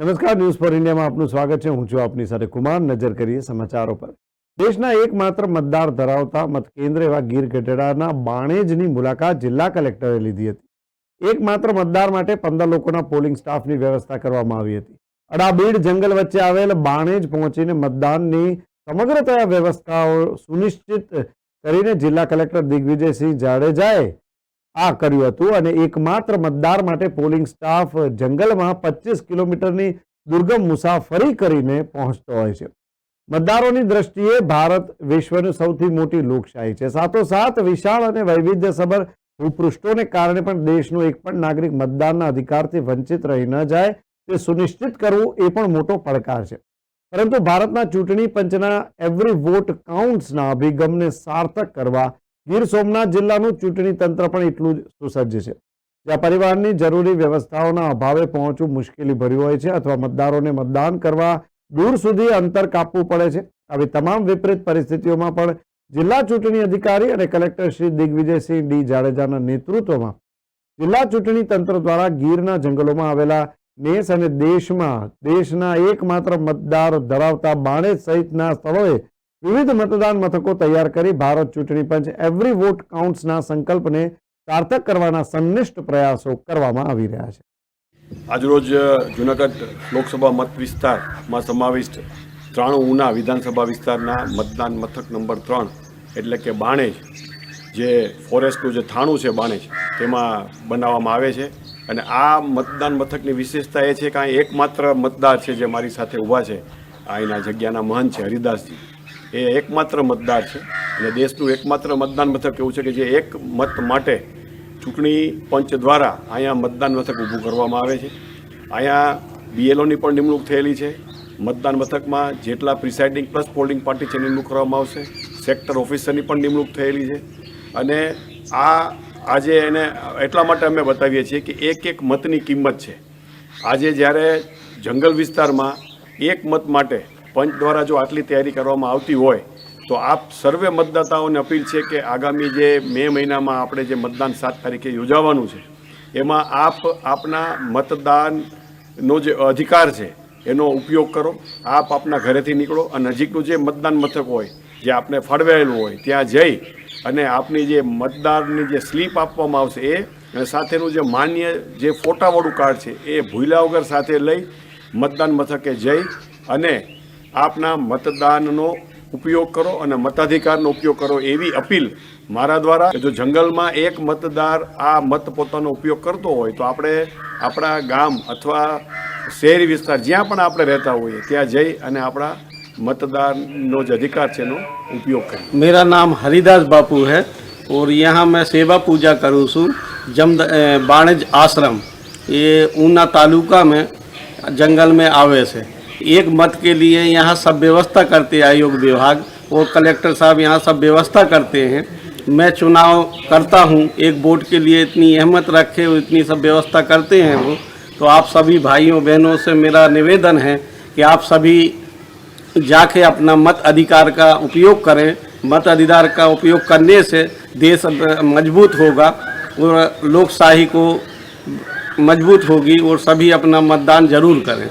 નમસ્કાર news for ઇન્ડિયામાં આપનું સ્વાગત છે. હું છું આપની સાથે કુમાર. નજર કરીએ સમાચારો પર. દેશના એકમાત્ર મતદાર ધરાવતા મતકેન્દ્ર એવા ગીર ગઢડાના બાણેજની મુલાકાત જિલ્લા કલેક્ટરે લીધી હતી. એકમાત્ર મતદાર માટે પંદર લોકોના પોલિંગ સ્ટાફની વ્યવસ્થા કરવામાં આવી હતી. અડાબીડ જંગલ વચ્ચે આવેલ બાણેજ પહોંચીને મતદાનની સમગ્રતયા વ્યવસ્થાઓ સુનિશ્ચિત કરીને જિલ્લા કલેક્ટર દિગ્વિજયસિંહ જાડેજાએ આ કર્યું હતું અને એકમાત્ર મતદાર માટે પોલિંગ સ્ટાફ જંગલમાં પચીસ કિલોમીટરની દુર્ગમ મુસાફરી કરીને પહોંચતો હોય છે. મતદારોની દ્રષ્ટિએ ભારત વિશ્વની સૌથી મોટી લોકશાહી છે. સાથોસાથ વિશાળ અને વૈવિધ્યસભર ભૂપૃષ્ઠોને કારણે પણ દેશનો એક પણ નાગરિક મતદાનના અધિકારથી વંચિત રહી ન જાય, તે સુનિશ્ચિત કરવું એ પણ મોટો પડકાર છે. પરંતુ ભારતના ચૂંટણી પંચના એવરી વોટ કાઉન્ટ્સના અભિગમને સાર્થક કરવા ગીર સોમનાથ જિલ્લાનું ચૂંટણી તંત્ર પણ એટલું જ સુસજ્જ છે. જ્યાં પરિવારની જરૂરી વ્યવસ્થાઓના અભાવે પહોંચવું મુશ્કેલી ભર્યું હોય છે અથવા મતદારોને મતદાન કરવા દૂર સુધી અંતર કાપવું પડે છે. આવી તમામ વિપરીત પરિસ્થિતિઓમાં પણ જિલ્લા ચૂંટણી અધિકારી અને કલેક્ટર શ્રી દિગ્વિજયસિંહ ડી જાડેજાના નેતૃત્વમાં જિલ્લા ચૂંટણી તંત્ર દ્વારા ગીરના જંગલોમાં આવેલા નેસ અને દેશમાં, દેશના એકમાત્ર મતદાર ધરાવતા બાણેજ સહિતના સ્થળોએ વિવિધ મતદાન મથકો તૈયાર કરી ભારત ચૂંટણી પંચ એવરી વોટ કાઉન્ટ્સના સંકલ્પને સાર્થક કરવાના સંનિષ્ઠ પ્રયાસો કરવામાં આવી રહ્યા છે. આજરોજ જુનાગઢ લોકસભા મત વિસ્તારમાં સમાવિષ્ટ ત્રાણું ઉના વિધાનસભા વિસ્તારના મતદાન મથક નંબર ત્રણ એટલે કે બાણેજ, જે ફોરેસ્ટનું જે થાણું છે બાણેજ, તેમાં બનાવવામાં આવે છે. અને આ મતદાન મથકની વિશેષતા એ છે કે અહીં એકમાત્ર મતદાર છે જે મારી સાથે ઊભા છે. અહીંના જગ્યાના મહંત છે હરિદાસજી. એ એકમાત્ર મતદાર છે. અને દેશનું એકમાત્ર મતદાન મથક એવું છે કે જે એક મત માટે ચૂંટણી પંચ દ્વારા અહીંયા મતદાન મથક ઊભું કરવામાં આવે છે. અહીંયા બીએલઓની પણ નિમણૂક થયેલી છે. મતદાન મથકમાં જેટલા પ્રિસાઇડિંગ પ્લસ પોલિંગ પાર્ટી છે નિમણૂક કરવામાં આવશે. સેક્ટર ઓફિસરની પણ નિમણૂક થયેલી છે. અને આ, આજે એને એટલા માટે અમે બતાવીએ છીએ કે એક એક મતની કિંમત છે. આજે જ્યારે જંગલ વિસ્તારમાં એક મત માટે પંચ દ્વારા જો આટલી તૈયારી કરવામાં આવતી હોય, તો આપ સર્વે મતદાતાઓને અપીલ છે કે આગામી જે મે મહિનામાં આપણે જે મતદાન સાત તારીખે યોજાવાનું છે, એમાં આપ આપના મતદાનનો જે અધિકાર છે, એનો ઉપયોગ કરો, આપ આપના ઘરેથી નીકળો અને નજીકનું જે મતદાન મથક હોય, જે આપને ફાળવેલું હોય, ત્યાં જઈ અને આપની જે મતદારની જે સ્લીપ આપવામાં આવશે એ, અને સાથેનું જે માન્ય જે ફોટાવાળું કાર્ડ છે એ ભૂલ્યા વગર સાથે લઈ મતદાન મથકે જઈ અને આપના મતદાનનો ઉપયોગ કરો અને મતાધિકારનો ઉપયોગ કરો એવી અપીલ મારા દ્વારા કે જો જંગલમાં એક મતદાર આ મત પોતાનો ઉપયોગ કરતો હોય તો આપણે આપણા ગામ અથવા શહેરી વિસ્તાર જ્યાં પણ આપણે રહેતા હોઈએ ત્યાં જઈ અને આપણા મતદાનનો જે અધિકાર છે એનો ઉપયોગ કરીએ मेरा नाम हरिदास बापू है और यहाँ मैं सेवा पूजा करूँ છું जम बाणज आश्रम ये ऊना तालुका में जंगल में आवे से एक मत के लिए यहाँ सब व्यवस्था करते आयोग विभाग। और कलेक्टर साहब यहाँ सब व्यवस्था करते हैं। मैं चुनाव करता हूँ। एक वोट के लिए इतनी अहमत रखे और इतनी सब व्यवस्था करते हैं वो। तो आप सभी भाइयों, बहनों से मेरा निवेदन है कि आप सभी जाके अपना मत अधिकार का उपयोग करें। मत अधिकार का उपयोग करने से देश मज़बूत होगा और लोकशाही को मज़बूत होगी और सभी अपना मतदान ज़रूर करें।